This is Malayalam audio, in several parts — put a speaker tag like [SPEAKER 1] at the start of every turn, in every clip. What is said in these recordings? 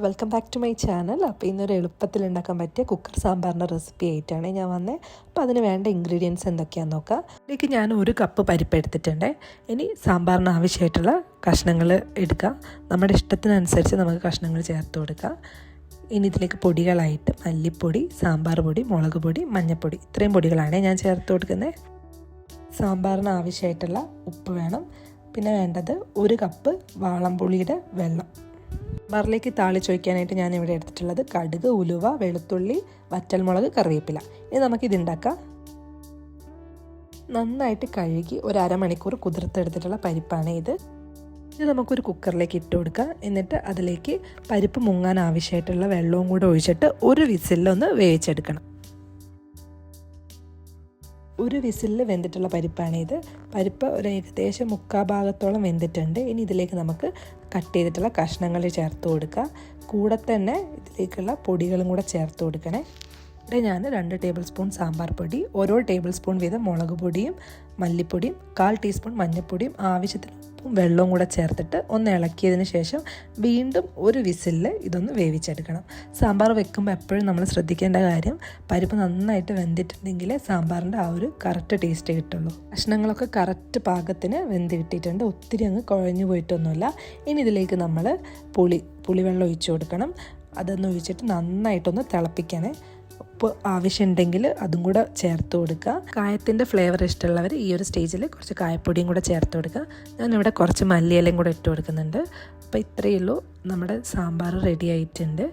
[SPEAKER 1] Welcome back to my channel അപ്പോൾ ഇന്നൊരു എളുപ്പത്തിൽ ഉണ്ടാക്കാൻ പറ്റിയ കുക്കർ സാമ്പാറിന്റെ റെസിപ്പി ആയിട്ടാണ് ഞാൻ വന്നത് അപ്പോൾ അതിന് വേണ്ട ഇൻഗ്രീഡിയൻസ് എന്തൊക്കെയാണെന്ന് നോക്കാം. ഇതിലേക്ക് ഞാൻ ഒരു കപ്പ് പരിപ്പ് എടുത്തിട്ടുണ്ട്. ഇനി സാമ്പാറിന് ആവശ്യമായിട്ടുള്ള കഷ്ണങ്ങൾ എടുക്കാം. നമ്മുടെ ഇഷ്ടത്തിനനുസരിച്ച് നമുക്ക് കഷ്ണങ്ങൾ ചേർത്ത് കൊടുക്കാം. ഇനി ഇതിലേക്ക് പൊടികളായിട്ട് മല്ലിപ്പൊടി സാമ്പാർ പൊടി മുളക് പൊടി മഞ്ഞൾപ്പൊടി ഇത്രയും പൊടികളാണ് ഞാൻ ചേർത്ത് കൊടുക്കുന്നത്. സാമ്പാറിന് ആവശ്യമായിട്ടുള്ള ഉപ്പ് വേണം. പിന്നെ വേണ്ടത് ഒരു കപ്പ് വാളംപുളിയുടെ വെള്ളം. സാമ്പാറിലേക്ക് താളിച്ച് വയ്ക്കാനായിട്ട് ഞാൻ ഇവിടെ എടുത്തിട്ടുള്ളത് കടുക് ഉലുവ വെളുത്തുള്ളി വറ്റൽമുളക് കറിവേപ്പില. ഇനി നമുക്കിത് ഉണ്ടാക്കാം. നന്നായിട്ട് കഴുകി ഒരു അരമണിക്കൂർ കുതിർത്തെടുത്തിട്ടുള്ള പരിപ്പാണ് ഇത്. ഇത് നമുക്കൊരു കുക്കറിലേക്ക് ഇട്ട് കൊടുക്കുക എന്നിട്ട് അതിലേക്ക് പരിപ്പ് മുങ്ങാൻ ആവശ്യമായിട്ടുള്ള വെള്ളവും കൂടെ ഒഴിച്ചിട്ട് ഒരു വിസിലൊന്ന് വേവിച്ചെടുക്കണം. ഒരു വിസിലിൽ വെന്തിട്ടുള്ള പരിപ്പാണിത് പരിപ്പ് ഒരു ഏകദേശം മുക്കാ ഭാഗത്തോളം വെന്തിട്ടുണ്ട്. ഇനി ഇതിലേക്ക് നമുക്ക് കട്ട് ചെയ്തിട്ടുള്ള കഷ്ണങ്ങൾ ചേർത്ത് കൊടുക്കുക കൂടെ തന്നെ ഇതിലേക്കുള്ള പൊടികളും കൂടെ ചേർത്ത് കൊടുക്കണേ. ഇവിടെ ഞാൻ രണ്ട് ടേബിൾ സ്പൂൺ സാമ്പാർ പൊടി ഓരോ ടേബിൾ സ്പൂൺ വീതം മുളക് പൊടിയും മല്ലിപ്പൊടിയും കാൽ ടീസ്പൂൺ മഞ്ഞൾപ്പൊടിയും ആവശ്യത്തിന് ഉപ്പും വെള്ളവും കൂടെ ചേർത്തിട്ട് ഒന്ന് ഇളക്കിയതിന് ശേഷം വീണ്ടും ഒരു വിസിലിൽ ഇതൊന്ന് വേവിച്ചെടുക്കണം. സാമ്പാർ വെക്കുമ്പോൾ എപ്പോഴും നമ്മൾ ശ്രദ്ധിക്കേണ്ട കാര്യം പരിപ്പ് നന്നായിട്ട് വെന്തിട്ടുണ്ടെങ്കിൽ സാമ്പാറിന്റെ ആ ഒരു കറക്റ്റ് ടേസ്റ്റ് കിട്ടുള്ളൂ. കഷ്ണങ്ങളൊക്കെ കറക്റ്റ് പാകത്തിന് വെന്ത് കിട്ടിയിട്ടുണ്ട് ഒത്തിരി അങ്ങ് കുഴഞ്ഞു പോയിട്ടൊന്നുമില്ല. ഇനി ഇതിലേക്ക് നമ്മൾ പുളി പുളിവെള്ളം ഒഴിച്ചു കൊടുക്കണം. അതൊന്ന് ഒഴിച്ചിട്ട് നന്നായിട്ടൊന്ന് തിളപ്പിക്കണേ. ഉപ്പ് ആവശ്യമുണ്ടെങ്കിൽ അതും കൂടെ ചേർത്ത് കൊടുക്കുക. കായത്തിന്റെ ഫ്ലേവർ ഇഷ്ടമുള്ളവർ ഈ ഒരു സ്റ്റേജിൽ കുറച്ച് കായപ്പൊടിയും കൂടെ ചേർത്ത് കൊടുക്കുക. ഞാനിവിടെ കുറച്ച് മല്ലിയിലയും കൂടെ ഇട്ട് കൊടുക്കുന്നുണ്ട്. അപ്പോൾ ഇത്രയേ ഉള്ളൂ. നമ്മുടെ സാമ്പാർ റെഡി ആയിട്ടുണ്ട്.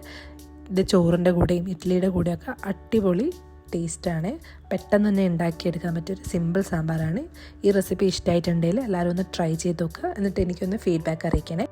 [SPEAKER 1] ഇത് ചോറിന്റെ കൂടെയും ഇഡ്ഡലിയുടെ കൂടെയൊക്കെ അടിപൊളി ടേസ്റ്റാണ് പെട്ടെന്ന് തന്നെ ഉണ്ടാക്കിയെടുക്കാൻ പറ്റിയൊരു സിമ്പിൾ സാമ്പാറാണ്. ഈ റെസിപ്പി ഇഷ്ടമായിട്ടുണ്ടെങ്കിൽ എല്ലാവരും ഒന്ന് ട്രൈ ചെയ്ത് നോക്കുക. എന്നിട്ട് എനിക്കൊന്ന് ഫീഡ്ബാക്ക് അറിയിക്കണേ.